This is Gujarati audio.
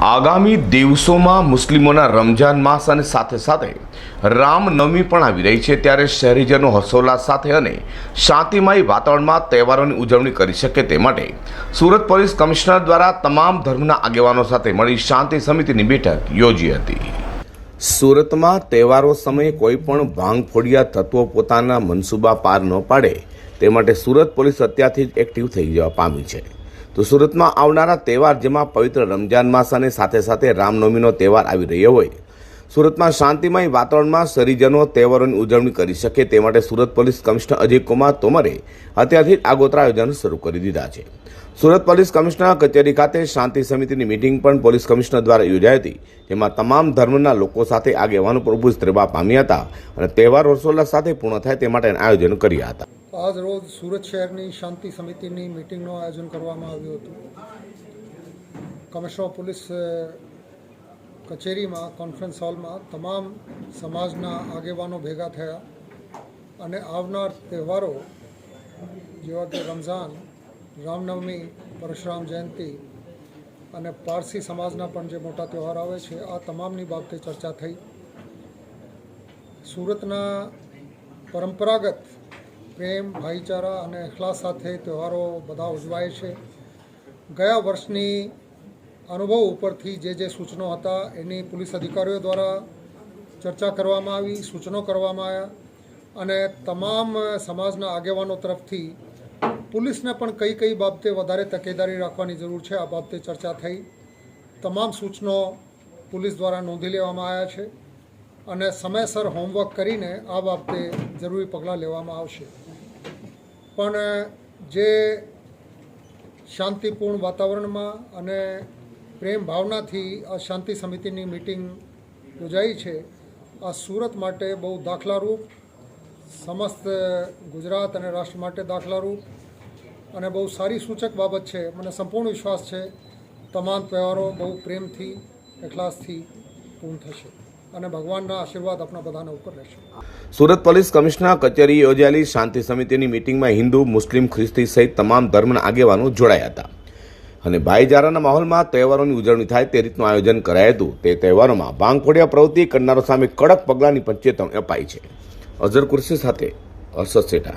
આગામી દિવસોમાં મુસ્લિમોના રમઝાન માસ અને સાથે સાથે રામનવમી પણ આવી રહી છે. ત્યારે શહેરીજનો હર્ષોલ્લાસ સાથે અને શાંતિમય વાતાવરણમાં તહેવારોની ઉજવણી કરી શકે તે માટે સુરત પોલીસ કમિશનર દ્વારા તમામ ધર્મના આગેવાનો સાથે મળી શાંતિ સમિતિની બેઠક યોજી હતી. સુરતમાં તહેવારો સમયે કોઈ પણ ભાંગ ફોડિયા તત્વો પોતાના મનસૂબા પાર ન પાડે તે માટે સુરત પોલીસ અત્યારથી જ એક્ટિવ થઈ જવા પામી છે. તો સુરતમાં આવનારા તહેવાર જેમાં પવિત્ર રમજાન માસ અને સાથે સાથે રામનવમીનો તહેવાર આવી રહ્યો હોય. સુરતમાં શાંતિમય વાતાવરણમાં શરીજનો તહેવારોની ઉજવણી કરી શકે તે માટે સુરત પોલીસ કમિશનર અજયકુમાર તોમરે અત્યારથી જ આગોતરા આયોજન શરૂ કરી દીધા છે. સુરત પોલીસ કમિશનર કચેરી ખાતે શાંતિ સમિતિની મિટિંગ પણ પોલીસ કમિશનર દ્વારા યોજાઈ હતી, જેમાં તમામ ધર્મના લોકો સાથે આગેવાનો પ્રભુ સ્ત્રેવા પામ્યા હતા અને તહેવાર હર્ષોલ્લાસ સાથે પૂર્ણ થાય તે માટે આયોજન કર્યા હતા. આજ રોજ સુરત શહેરની શાંતિ સમિતિની મિટિંગનું આયોજન કરવામાં આવ્યું હતું. કમિશનર પોલીસ કચેરીમાં, કોન્ફરન્સ હોલમાં તમામ સમાજના આગેવાનો ભેગા થયા અને આવનાર તહેવારો જેવા કે રમઝાન, રામનવમી, પરશુરામ જયંતિ અને પારસી સમાજના પણ જે મોટા તહેવાર આવે છે, આ તમામની બાબતે ચર્ચા થઈ. સુરતના પરંપરાગત પ્રેમ, ભાઈચારા અને અખલાસ સાથે તહેવારો બધા ઉજવાય છે. ગયા વર્ષની અનુભવ ઉપરથી જે જે સૂચનો હતા, એની પોલીસ અધિકારીઓ દ્વારા ચર્ચા કરવામાં આવી, સૂચનો કરવામાં આવ્યા અને તમામ સમાજના આગેવાનો તરફથી પોલીસને પણ કઈ કઈ બાબતે વધારે તકેદારી રાખવાની જરૂર છે, આ બાબતે ચર્ચા થઈ. તમામ સૂચનો પોલીસ દ્વારા નોંધી લેવામાં આવ્યા છે. અને સમયસર હોમવર્ક કરીને આ બાબતે જરૂરી પગલાં લેવામાં આવશે. પણ, જે શાંતિપૂર્ણ વાતાવરણમાં અને પ્રેમ ભાવનાથી આ શાંતિ સમિતિની મિટિંગ યોજાઈ છે, આ સુરત માટે બહુ દાખલારૂપ, સમસ્ત ગુજરાત અને રાષ્ટ્ર માટે દાખલારૂપ અને બહુ સારી સૂચક બાબત છે. મને સંપૂર્ણ વિશ્વાસ છે, તમામ તહેવારો બહુ પ્રેમથી એખલાસથી પૂર્ણ થશે. અને ભગવાનના આશીર્વાદ આપણા બધાના ઉપર રહેશે. સુરત પોલીસ કમિશનર કચેરી યોજાયેલી શાંતિ સમિતિની મિટિંગમાં હિન્દુ, મુસ્લિમ, ખ્રિસ્તી સહિત તમામ ધર્મના આગેવાનો જોડાયા હતા. અને ભાઈચારાના માહોલમાં તહેવારોની ઉજવણી થાય તે રીતનું આયોજન કરાયું હતું. તે તહેવારોમાં ભાંગફોડિયા પ્રવૃત્તિ કરનારો સામે કડક પગલાંની પણ ચેતવણી અપાઈ છે. અઝર કુર્સી સાથે હર્ષદ સેઠા